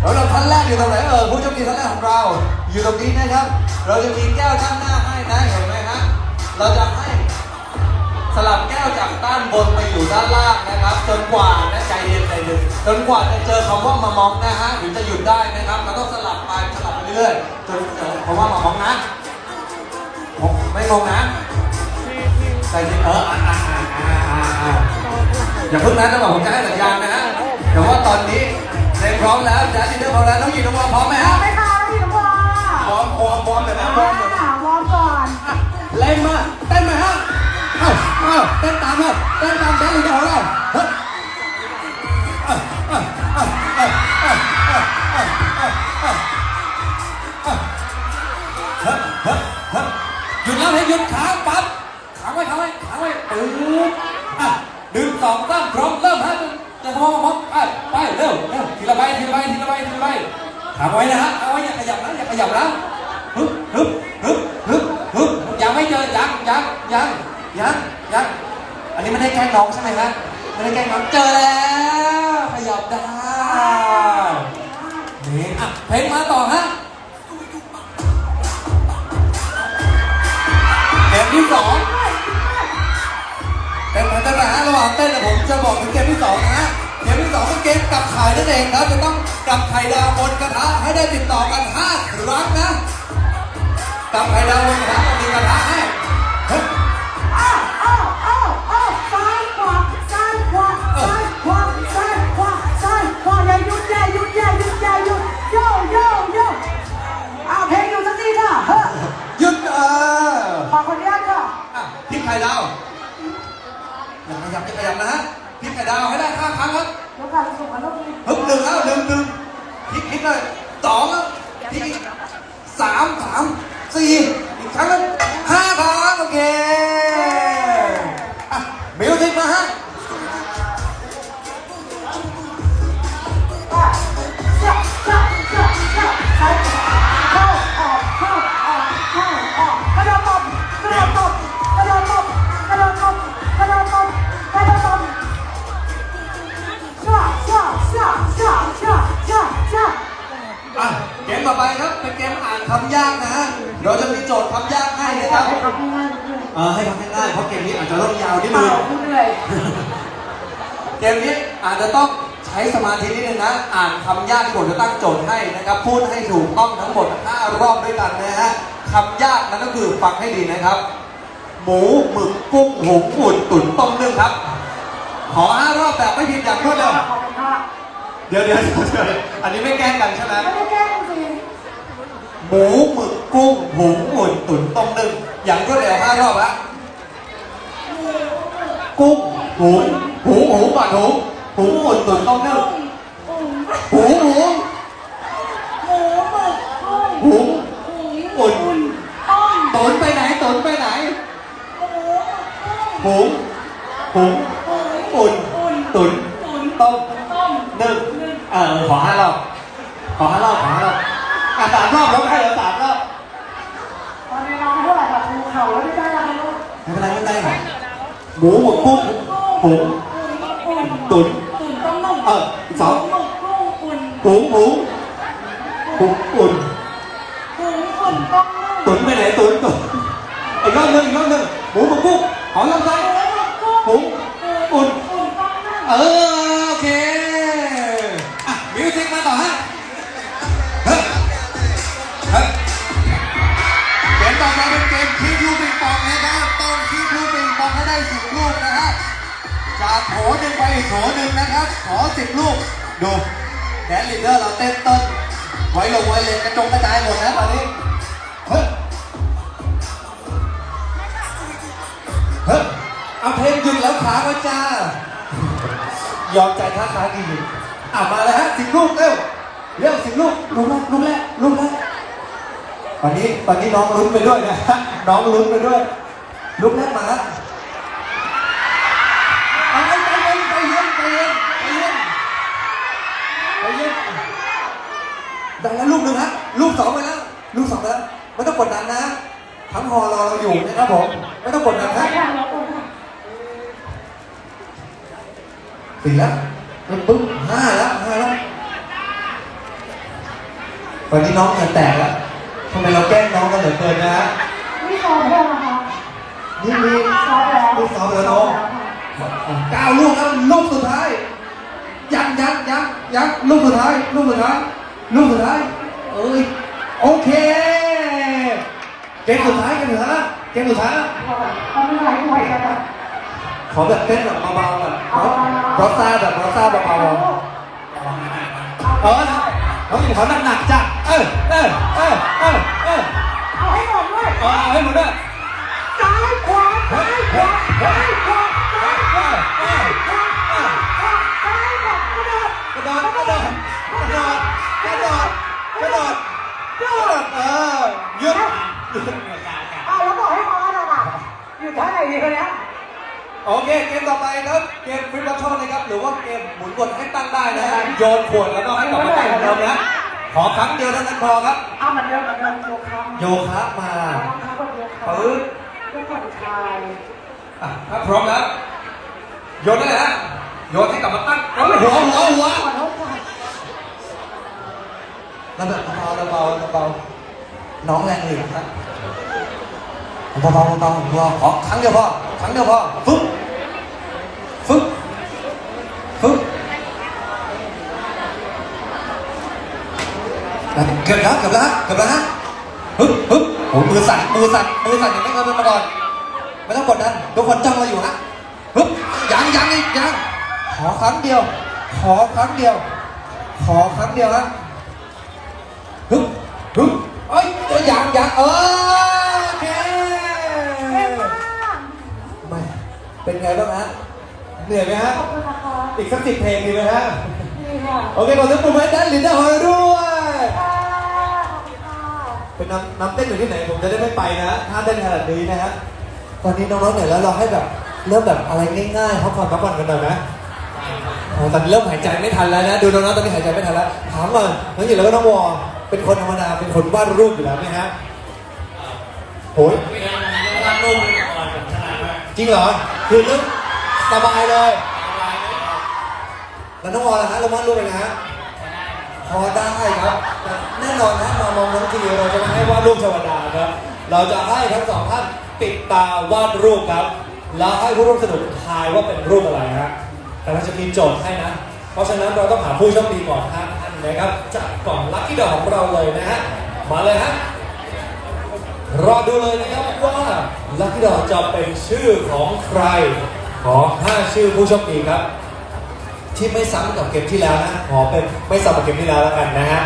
แล้วเราท่านแรกอยู่ตรงไหนเออผู้โชคดีท่านแรกของเรา อยู่ตรงนี้นะครับ เราจะมีแก้วด้านหน้าให้นะเห็นไหมฮะเราจะให้สลับแก้วจากด้านบนไปอยู่ด้านล่างนะครับ จนกว่านะใจเย็นใจเย็นจนกว่าจะเจอคำว่ามามองนะฮะถึงจะหยุดได้นะครับเราต้องสลับไปสลับไปเรื่อยๆจนเจอคำว่ามามองนะผมไม่งงนะใจเย็นเอออ่าอ่าอ่าอ่าอ่าอ่าอย่าเพิ่งนะจะบอกผมจะให้สัญญาณนะฮะแต่ว่าตอนนี้ เพลงพร้อมแล้วจ้าจินเตอร์พร้อมแล้วน้องหญิงน้องวอพร้อมไหมฮะไปค่ะพี่หลวงพ่องวอพร้อมพร้อมพร้อมเลยนะพร้อมเลยนะวอมก่อนเล่นมาเต้นมาฮะเอ้าเอ้าเต้นตามครับเต้นตามแดนลีเดอร์ของเราเฮ้ยหยุดแล้วให้หยุดขาปั๊บขาไว้ขาไว้ขาไว้ปึ๊บอะดึงสองตั้งพร้อมเริ่มฮะจะพร้อมพร้อมอะ เร็วเร็วทีละใบทีละใบทีละใบทีละใบขาไว้นะฮะเอาไว้อย่าขยับนะอย่าขยับนะฮึบฮึบฮึบฮึบฮึบยังไม่เจอยังยังยังยังยังอันนี้ไม่ได้แกล้งน้องใช่ไหมฮะไม่ได้แกล้งน้องเจอแล้วขยับได้นี่อะเพลงมาต่อฮะเกมที่สองเป็นพันธะนะระหว่างเต้นผมจะบอกถึงเกมที่สองนะฮะ ที่สองก็เกมกับไข่นั่นเองนะจะต้องกับไข่ดาวบนกระทะให้ได้ติดต่อกันห้าครั้งนะกับไข่ดาวบนกระทะมีกระทะให้โอ้โอ้โอ้โอ้ซ้าไข่ดาวอย่าขยับอย่าขยับนะฮะพิมไข่ดาวให้ได้ห้าครั้งครับ ลูกค้าสุขภาพดีฮึบหนึ่งแล้วหนึ่งหนึ่งพลิกพลิกเลยสองแล้วพลิกอีกสามสามสี่อีกครั้งแล้วห้าครั้งโอเค ต่อไปครับ เป็นเกมอ่านคำยากนะฮะ เราจะมีโจทย์คำยากให้นะครับเออให้ทำง่ายๆเพราะเกมนี้อาจจะต้องยาวนิดนึงเกมนี้อาจจะต้องใช้สมาธินิดนึงนะ อ่านคำยากที่ผมจะตั้งโจทย์ให้นะครับ พูดให้ถูกต้องทั้งหมด 5 รอบด้วยกันนะฮะคำยากนั้นก็คือฟังให้ดีนะครับ หมูหมึกกุ้งหุงอุ่นตุ๋นต้มนึ่งครับ ขอ 5 รอบแบบไม่ผิดอย่างรวดเร็วเดี๋ยว เดี๋ยวเดี๋ยวเดี๋ยวอันนี้ไม่แกล้งกันใช่ไหมหมูหมึกกุ้งหุงอุ่นตุ๋นต้มนึ่งอย่างรวดเร็ว5รอบละกุ้งหุงหูหูก่อนหูหูอุ่นตุ๋นต้มนึ่งหูหูหูอุ่นตุ๋นไปไหนตุ๋นไปไหนหูหูอุ่นตุ๋นต้มนึ่ง เออขอห้ารอบขอห้ารอบขอห้ารอบอะสามรอบแล้วให้เหลือสามรอบไม่เป็นไรไม่เป็นไรหมูหมึกกุ้งหูตุ๋นเอออีกสองหูหูหูอุ่นตุ๋นไปไหนตุ๋นตุ๋นอีกรอบหนึงอีกรอบหนึงหมูหมึกกุ้งหอมลำไส้หุ สิบลูก ดูแดนลีดเดอร์เราเต้นต้นไว้ลงไว้เลยกระจงกระจายหมดนะตอนนี้เฮ้ยเฮ้ยเอาเพลงหยุดแล้วขาไว้จ้ายอมใจท้าทายดีอะมาเลยฮะสิบลูกเร็วเร็วสิบลูกลูกแรกลูกแรกลูกแรกตอนนี้ตอนนี้น้องลุ้นไปด้วยนะฮะน้องลุ้นไปด้วย ลูกแรกมาฮะเอาใจเย็นใจเย็นใจเย็นใจเย็นใจเย็นได้แล้วลูกหนึ่งฮะลู กสองไปแล้วลูกสองไปแล้วไม่ต้องกดดันนะ ทั้งฮอรอเราอยู่นะครับผมไม่ต้องกดดันครับสี่แล้วปึ๊บปึ๊บห้าแล้วห้าแล้ววันนี้น้องเหงื่อแตกแล้วทำไมเราแกล้งน้องกันเหลือเกินนะฮะนี่ซ้อมแล้วนะคะนี่มีซ้อมแล้วนี่ซ้อมแล้วซ้อน้องมแล้วค่ะเก้าลูกแล้วลูกสุดท้าย ยังยังยังยังลูกสุดท้ายลูกสุดท้ายลูกสุดท้ายเอ้ย โอเค เกมสุดท้ายกันเหรอเกมสุดท้ายแล้วมันไม่ไหวไหวกันอะขอแบบเต้นแบบเบาๆแบบเอาเบาๆรสซาแบบรสซาเบาๆเออน้องหญิงขอหนักๆจ้ะเออเออเออเออเออเอาให้หมดด้วยเอาให้หมดด้วยซ้ายขวาซ้ายขวาซ้ายขวาซ้ายขวาเออเออเออซ้ายขวากระโดดกระโดดกระโดดกระโดด อ้าวแล้วบอกให้พอแล้วอะอยู่ท่าไหนดีคนเนี้ยโอเค เกมต่อไปครับ เกมฟรีบัตทอลนะครับ หรือว่าเกมหมุนวนให้ตั้งได้นะฮะโยนขวดแล้วก็ให้กลับมาตั้งเหมือนเดิมนะขอครั้งเดียวเท่านั้นพอครับ อ้าวมันเดิมมันเดิมโยคะโยคะมาเขาก็โยคะปึ๊บเพื่อผ่อนคลายอะถ้าพร้อมแล้วโยนได้เลยฮะโยนให้กลับมาตั้งเอาหัวหัวหัวขอโทษค่ะแล้วแบบเบาๆเบาๆเบาๆ น้องแรงเลยครับเบาๆเบาๆเบาๆขอครั้งเดียวพอครั้งเดียวพอฟึ๊บฟึ๊บฟึ๊บอะเกือบแล้วเกือบแล้วฮะเกือบแล้วฮะฮึบฮึบโอ้มือสั่นมือสั่นมือสั่นอย่างไม่เคยเป็นมาก่อนไม่ต้องกดดันทุกคนจ้องเราอยู่ฮะฮึบยังยังอีกยังขอครั้งเดียว ขอครั้งเดียว ขอครั้งเดียวฮะ ฮึบฮึบเอ้ ยเอ้ยยังยังเออโอเคเก่งมากไม่เป็นไงบ้างฮะเหนื่อยไหมฮะ ขอบคุณนะคะอีกสักสิบเพลงดีไหมฮะนี่ค่ะโอเคขอเสียงปรบมือให้แดนลินดาฮอยด้วย ค่ะขอบคุณค่ะเป็นน้ำน้ำเต้นอยู่ที่ไหนผมจะได้ไม่ไปนะถ้าเต้นขนาดนี้นะฮะ ตอนนี้น้องๆเหนื่อยแล้วเราให้แบบเริ่มแบบอะไรง่ายๆพักผ่อนพักผ่อนกันหน่อยไหมอ๋อตอนนี้เริ่มหายใจไม่ทันแล้วนะ ดูน้องๆตอนนี้หายใจไม่ทันแล้ว ถามก่อนน้องหญิงแล้วก็น้องวอ เป็นคนธรรมดาเป็นคนวาดรูปอยู่แล้วไหมฮะโหยวาดรูปก่อนผมถนัดมากจริงเหรอ คือเรื่องสบายเลยแล้วน้องวอลล่ะฮะเราวาดรูปเป็นไงฮะพอได้ครับแต่แน่นอนนะมามองทั้งทีเราจะไม่ให้วาดรูปธรรมดาครับ เราจะให้ทั้งสองท่านปิดตาวาดรูปครับ แล้วให้ผู้ร่วมสนุกทายว่าเป็นรูปอะไรฮะแต่เราจะมีโจทย์ให้นะ เพราะฉะนั้นเราต้องหาผู้โชคดีก่อนห้าท่า นะครับจากกล่องลัคกี้ดอกของเราเลยนะฮะมาเลยฮะรอดูเลยนะครับว่าลัคกี้ดอกจะเป็นชื่อของใครขอ5ชื่อผู้โชคดีครับ ที่ไม่ซ้ำกับเกมที่แล้วนะขอเป็นไม่ซ้ำกับเกมที่แล้วแล้วกันนะฮะ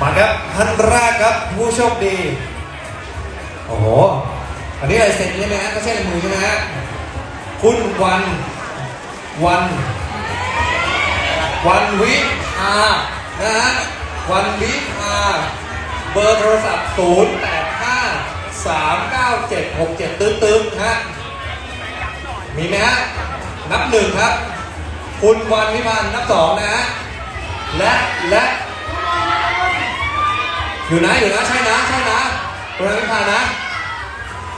มาครับท่านแรกครับผู้โชคดีโอ้โหอันนี้ลายเซ็นใช่ไหมฮะก็ใช่ลายมือใช่ไหมฮะคุณวันวัน วันวิภานะฮะวันวิภาเบอร์โทรศัพท์ 0 8 5 3 9 7 6 7 ตึ้งตึ้งฮะ มีไหมฮะ นับหนึ่งครับ คุณวันวิพันธ์นับสองนะฮะ และ และ อยู่นะ อยู่นะ ใช่นะ ใช่นะคุณวันวิพันธ์นะ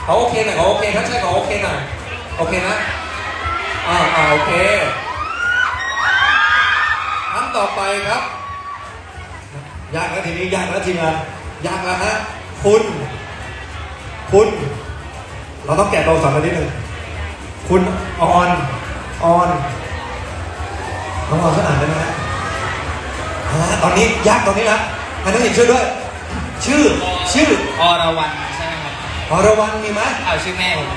เขาโอเคหน่อยเขาโอเคถ้าใช่เขาโอเคหน่อย โอเคนะ อ่าอ่าโอเค คำต่อไปครับยากแล้วทีนี้ยากแล้วทีมงานยากแล้วฮะคุณ คุณ เราต้องแกะตัวสอนกันนิดหนึ่งคุณออนออนน้องออนช่วยอ่านได้ไหมฮะอ่าตอนนี้ยากตอนนี้นะให้น้องหญิงช่วยด้วย ชื่อชื่ออรวรรณใช่ไหมครับอรวรรณมีไหมเอาชื่อแม่ผม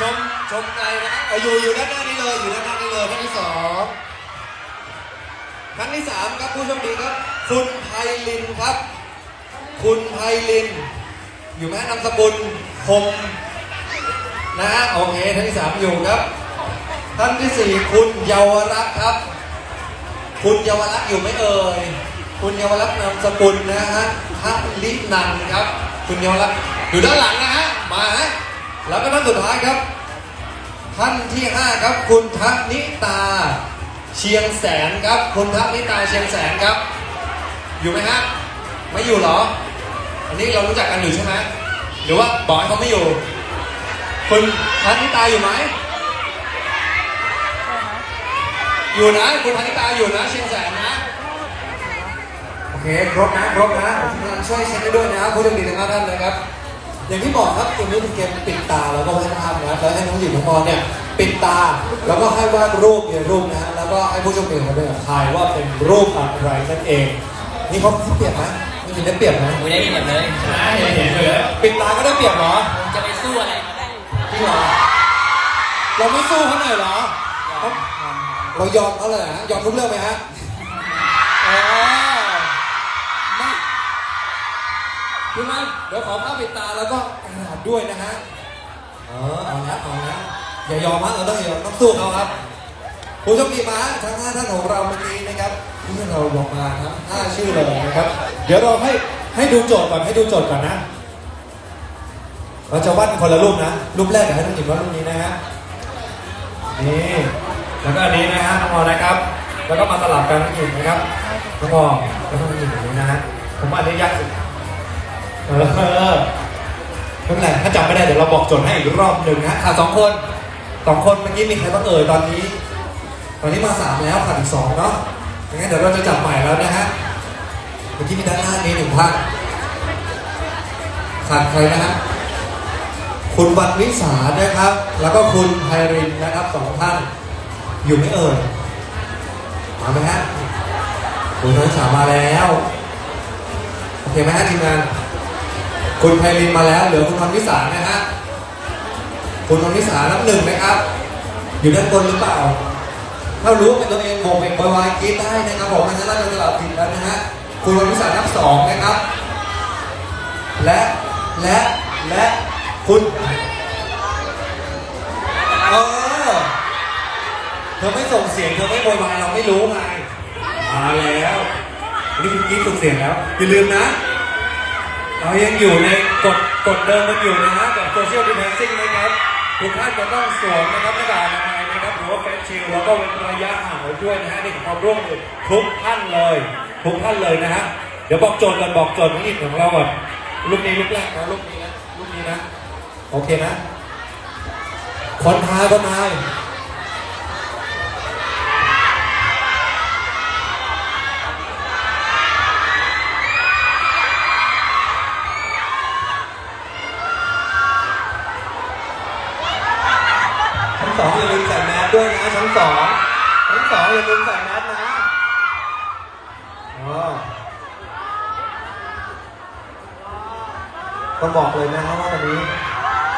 ชมชมไกลนะครับเอาอยู่อยู่ด้านหน้านี้เลยอยู่ด้านหน้านี้เลยท่านที่สองท่านที่สามครับผู้โชคดีครับ คุณไพลินครับ คุณไพลิน อยู่ไหมนามสกุลคมนะฮะโอเคท่านที่สามอยู่ครับ ท่านที่สี่คุณเยาวรักษ์ครับ คุณเยาวรักษ์อยู่ไหมเอ่ยคุณเยาวรัตน์นามสกุลนะฮะทัลินันครับ คุณเยาวรัตน์อยู่ด้านหลังนะฮะมาฮะ แล้วก็ท่านสุดท้ายครับ ท่านที่ 5 ครับ คุณทันิตา เชียงแสนครับ คุณทันิตาเชียงแสนครับ อยู่ไหมฮะไม่อยู่เหรอ อันนี้เรารู้จักกันอยู่ใช่ไหมหรือว่าบอกให้เขาไม่อยู่ คุณทันิตาอยู่ไหมอยู่นะ คุณทันิตาอยู่นะเชียงแสนนะโอเคครบนะครบนะช่วยเช็คให้ด้วยนะครับผู้โชคดีทั้งห้าท่านนะครับ อย่างที่บอกครับเกมนี้เป็นเกมปิดตาแล้วก็วาดภาพนะครับแล้วให้น้องหญิงน้องมอนเนี่ยปิดตาแล้วก็ให้วาดรูปในรูปนะฮะแล้วก็ให้ผู้โชคดีของเราเนี่ยทายว่าเป็นรูปอะไรนั่นเอง นี่เขาได้เปรียบไหมไม่มีได้เปรียบไหมไม่ได้มีแบบเลยชนะเลยปิดตาก็ได้เปรียบเหรอผมจะไปสู้อะไรก็ได้จริงเหรอเราไม่สู้เขาหน่อยเหรอเรายอมเขาเลยฮะยอมทุกเรื่องไหมฮะ พี่มันเดี๋ยวขอภาพปิดตาแล้วก็กระดาษด้วยนะฮะเออเอาละเอาละอย่ายอมฮะเราต้องอย่ายอมต้องสู้เขาครับผู้โชคดีมาทั้งห้าท่านของเราเมื่อกี้นะครับที่เราบอกมาครับห้าชื่อเลยนะครับ เดี๋ยวเราให้ให้ดูโจทย์ก่อนให้ดูโจทย์ก่อนนะเราจะวาดคนละรูปนะรูปแรกเดี๋ยวให้น้องหญิงวาดรูปนี้นะฮะนี่แล้วก็อันนี้นะฮะน้องพอนะครับ แล้วก็มาสลับกันน้องหญิงนะครับน้องพอแล้วก็น้องหญิงอย่างนี้นะฮะผมอันนี้ยากสุด เออไม่เป็นไรถ้าจำไม่ได้เดี๋ยวเราบอกโจทย์ให้อีกรอบหนึ่งนะขาดสองคนสองคนเมื่อกี้มีใครบ้างเอ่ยตอนนี้ ตอนนี้มาสามแล้วขาดอีกสองเนาะงั้นเดี๋ยวเราจะจับใหม่แล้วนะฮะเมื่อกี้มีด้านหน้านี้หนึ่งท่านขาดใครนะฮะคุณวันวิสานะครับ แล้วก็คุณไพรินนะครับสองท่าน อยู่ไม่เอ่ยมาไหมฮะคุณวันวิสามาแล้ว โอเคไหมฮะทีมงาน คุณไพรินมาแล้วเหลือคุณวันวิสานะฮะคุณวันวิสานับหนึ่งนะครับ อยู่ด้านบนหรือเปล่า ถ้ารู้เป็นตัวเองโบกเองบอยวายกรีดได้นะครับผมงั้นเราจะสลับผิดแล้วนะฮะคุณวันวิสานับสองนะครับ และและและคุณเออเธอไม่ส่งเสียงเธอไม่โวยวายเราไม่รู้ไงมาแล้วนี่คุณกิ๊กส่งเสียงแล้วอย่าลืมนะ เรายังอยู่ในกฎกฎเดิมมันอยู่นะฮะกับโซเชียลดิ t แ n นซิ่งนะครับ ทุกท่านจะต้องสวมนะครับหน้ากากอนามัยนะครับหรือว่าเฟสชิลแล้วก็เว้นระยะห่างไว้ด้วยนะฮะนี่คือความร่วมมือทุกท่านเลย ทุกท่านเลยนะฮะเดี๋ยวบอกโจทย์ก่อนบอกโจทย์ของอีกของเราก่อนรูปนี้รูปแรกนะรูปนี้นะรูปนี้นะ โอเคนะคนทายคนาย ชั้นสองอย่าลืมใส่แมสนะอ๋อต้องบอกเลยนะฮะว่าวันนี้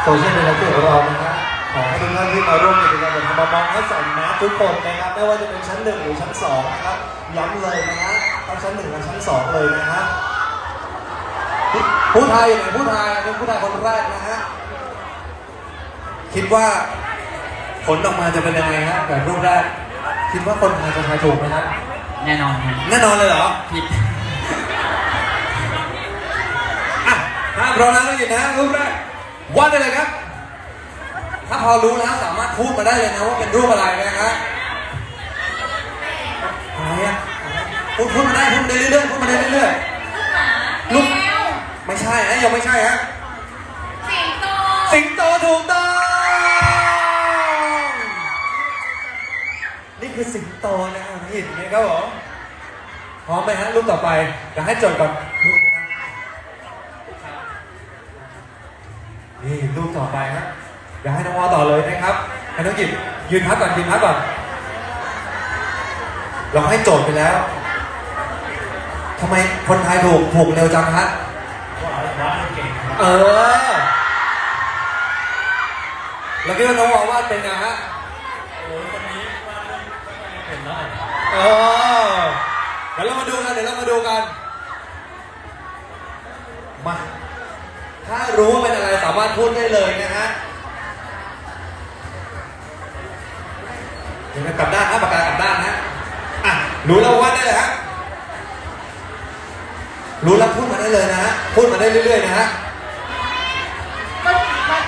โซเชียลมีเดียของเรานะครับขอให้ทุกท่านที่มาร่วมกิจกรรมกับธรรมมองให้ใส่แมสทุกคนนะครับไม่ว่าจะเป็นชั้นหนึ่งหรือชั้นสองนะครับย้ำเลยนะฮะทั้งชั้นหนึ่งและชั้นสองเลยนะฮะผู้ไทยไหนผู้ไทยเป็นผู้ไทยคนแรกนะฮะคิดว่าผลออกมาจะเป็นยังไงฮะแบบรูปแรก คิดว่าคนไทยจะทายถูกไหมครับแน่นอนครับแน่นอนเลยเหรอผิดอะถ้าพร้อมแล้วก็หยิบนะรูปแรกวาดได้เลยครับ ถ้าพอรู้แล้วสามารถพูดมาได้เลยนะว่าเป็นรูปอะไรนะฮะอะไรอะพูดพูดมาได้พูดมาได้เรื่อยๆพูดมาได้เรื่อยๆลูกไม่ใช่นะยังไม่ใช่ฮะสิงโตสิงโตถูกต้อง คือสิงโตนะอะนี่นี่ครับผมพร้อมไหมฮะรูปต่อไปเดี๋ยวให้โจทย์ก่อนนี่รูปต่อไปฮะเดี๋ยวให้น้องวอต่อเลยนะครับให้น้องหยิบยืนพักก่อนยืนพักก่อนเราให้โจทย์ไปแล้วทำไมคนไทยถูกถูกเร็วจังฮะเออเราคิดว่าน้องวอวาดเป็นไงฮะ เออเดี๋ยวเรามาดูกันเดี๋ยวเรามาดูกัน มา ถ้ารู้ว่าเป็นอะไรสามารถพูดได้เลยนะฮะเดี๋ยวกลับด้านนะปากกากลับด้านนะอะรู้แล้ววาดได้เลยฮะรู้แล้วพูดมาได้เลยนะฮะพูดมาได้เรื่อยๆนะฮะ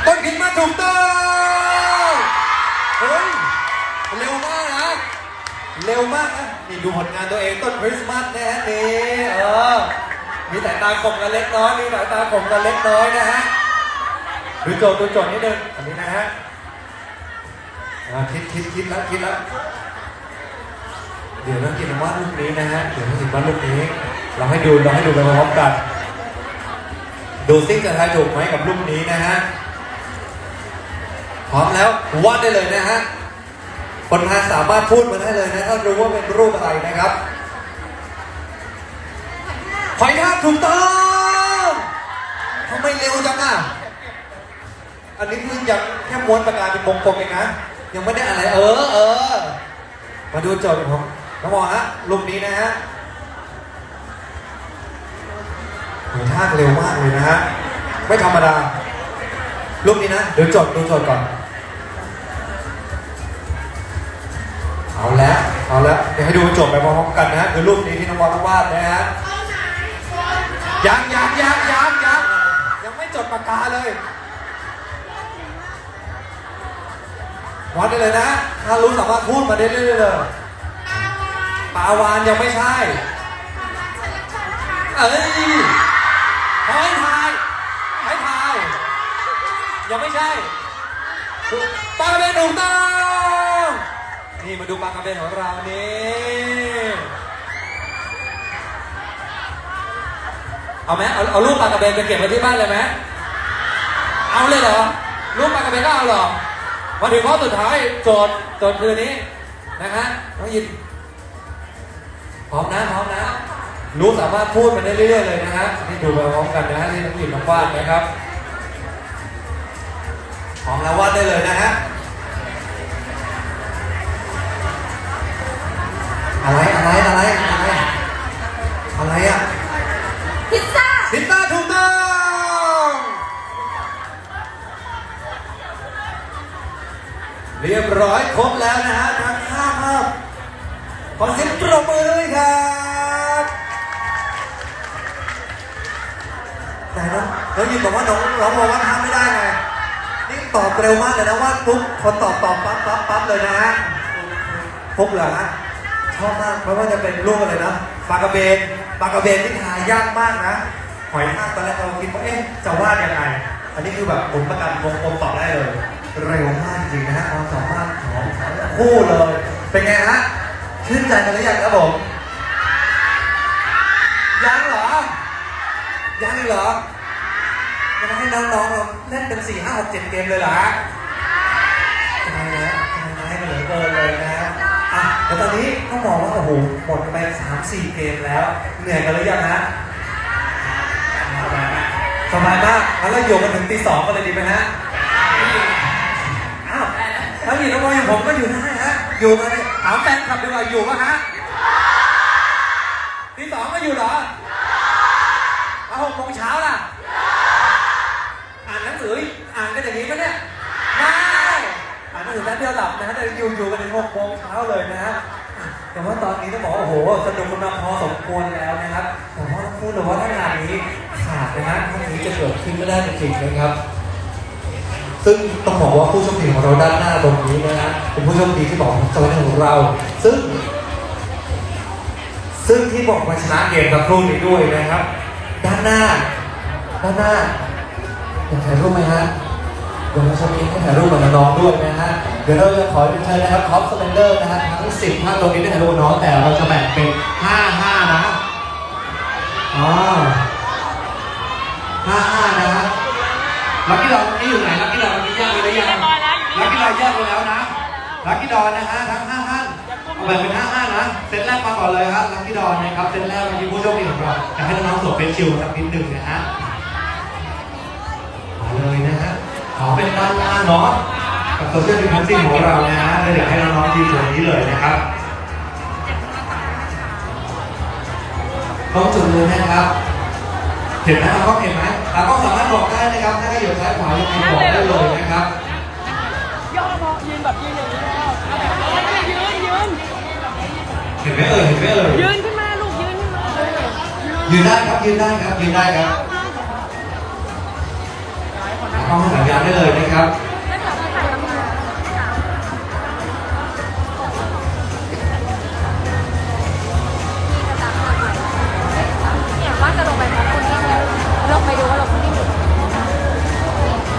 ต้นคริดมาสถูกต้อง เร็วมากนะนี่ดูผลงานตัวเองต้นคริสต์มาสนะฮะนี่เออมีสายตาคมกันเล็กน้อยมีสายตาคมกันเล็กน้อยนะฮะดูโจทย์ดูโจทย์นิดนึงอันนี้นะฮะอ่าคิดคิดคิดแล้วคิดแล้วเดี๋ยวเรากินวาดรูปนี้นะฮะเดี๋ยวเรากินวาดรูปนี้ เราให้ดูเราให้ดูไปพร้อมกันดูซิจะทายถูกไหมกับรูปนี้นะฮะพร้อมแล้ววาดได้เลยนะฮะ คนทานสามารถพูดมาได้เลยนะ ถ้ารู้ว่าเป็นรูปอะไรนะครับหอยทากถูกต้องทำไมเร็วจังอะ อันนี้คือยังแค่ม้วนปากกาเป็นวงกลมเองนะ ยังไม่ได้อะไร เออเออ มาดูโจทย์ของน้องมอฮะรูปนี้นะฮะหอยทากเร็วมากเลยนะฮะ ไม่ธรรมดารูปนี้นะ เดี๋ยวจทย์ดูโจทย์ก่อน เอาแล้วเอาแล้วเดี๋ยวให้ดูจทย์ไปพร้อมๆกันนะฮะคือรูปนี้ที่น้องบอลวาดนะฮะยังยังยังยังยังยังไม่จดปากกาเลยวาดได้เลยนะ ถ้ารู้สามารถพูดมาได้เรื่อยๆเลยปาวานยังไม่ใช่เอ้ยหอยทายหอยทายยังไม่ใช่ปากระเบนถูกต้อง นี่มาดูปลากระเบนของเรานี่เอาไหมเอาเอารูปปลากระเบนไปเก็บไว้ที่บ้านเลยไหมเอาเลยเหรอรูปปลากระเบนก็เอาเหรอมาถึงข้อสุดท้ายโจทย์โจทย์คืนนี้นะฮะน้องยินพร้อมนะพร้อมนะรู้สามารถพูดมาได้เรื่อยๆเลยนะฮะนี่ดูไปพร้อมกันนะฮะที่น้องยินน้องวาดนะครับพร้อมแล้ววาดได้เลยนะฮะ อะไรอะไรอะไรอะไรอะไรอะพิซซ่าพิซซ่าถูกต้องเรียบร้อยครบแล้วนะฮะทั้งห้าภาพขอเสียงปรบมือด้วยครับไหนน้องน้องยินบอกว่าน้องน้องบอกว่าทำไม่ได้ไงนี่ตอบเร็วมากเลยนะว่าปุ๊บคนตอบตอบปั๊บปั๊บปั๊บเลยนะฮะปุ๊บเหรอฮะ ชอบมากไม่ว่าจะเป็นรูปอะไรนะปลากระเบนปลากระเบนที่ทายากมากนะ หอยทากตอนแรกเราคิดว่าเอ๊ะจะวาดยังไง อันนี้คือแบบผมประกันวงกลมตอบได้เลย เร็วมากจริงๆนะฮะความสามารถของทั้งคู่เลย เป็นไงฮะชื่นใจกันหรือยังครับผมยังเหรอ ยังอีกเหรอจะให้น้องๆเราเล่นเป็น4 5 6 7เจ็ดเกมเลยเหรอฮะตายแล้วตายแล้วเหลือเกินเลยนะฮะ แต่ตอนนี้ต้องมองว่าโอ้โหหมดไปสามสี่เกมแล้ว เหนื่อยกันหรือยังฮะสบายมากแล้วเราอยู่กันถึงตีสองกันเลยดีไหมฮะอ้าวถ้าอยู่น้องบอยอย่างผมก็อยู่ได้ฮะอยู่กันถามแฟนคลับดีกว่าอยู่ปะฮะ นไม่ได้จริงๆนะครับ ซึ่งต้องบอกว่าผู้โชคดีของเราด้านหน้าตรงนี้นะฮะเป็นผู้โชคดีที่บอกของจังหวัดของเรา ซึ่ง ซึ่งที่บอกมาชนะเกมกับครู่นี้ด้วยนะครับ ด้านหน้า ด้านหน้าอยากถ่ายรูปไหมฮะเดี๋ยวเราจะมีให้ถ่ายรูปกับน้องๆด้วยนะฮะเดี๋ยวเราจะขอเรียนเชิญนะครับท็อปสเปนเดอร์นะฮะทั้งสิบท่านตรงนี้ได้ถ่ายรูปน้องแต่เราจะแบ่งเป็นห้าห้านะอ๋อ ห้าห้านะฮะลักกี้ดอนนี่อยู่ไหนลักกี้ดอนนี้แยกไปหรือยังลักกี้ดอนแยกไปแล้วนะลักกี้ดอนนะฮะทั้งห้าท่านเอาแบ่งเป็นห้าห้านะเซตแรกมาก่อนเลยครับลักกี้ดอนนะครับเซตแรกวันนี้ผู้โชคดีของเราอยากให้น้องๆสวมเป็นชิลสักนิดหนึ่งนะฮะมาเลยนะฮะขอเป็นด้านล่างเนาะกับโซเชียลดิสแทนซิ่งของเรานะฮะเลยอยากให้น้องๆยืนตรงนี้เลยนะครับตรงจุดเลยนะครับ เห็นไหมเราก็เห็นไหมเราก็สามารถบอกได้นะครับถ้าให้อยู่ซ้ายขวายังไงบอกได้เลยนะครับย่อพอยืนแบบยืนอย่างนี้แล้วยืนยืนเห็นไหมเอ่ยเห็นไหมเอ่ยยืนขึ้นมาลูกยืนขึ้นมาเออยืนยืนได้ครับยืนได้ครับยืนได้ครับเข้าห้องสัญญาณได้เลยนะครับ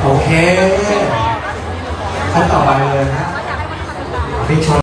โอเคขั้นต่อไปเลยนะพี่ชอ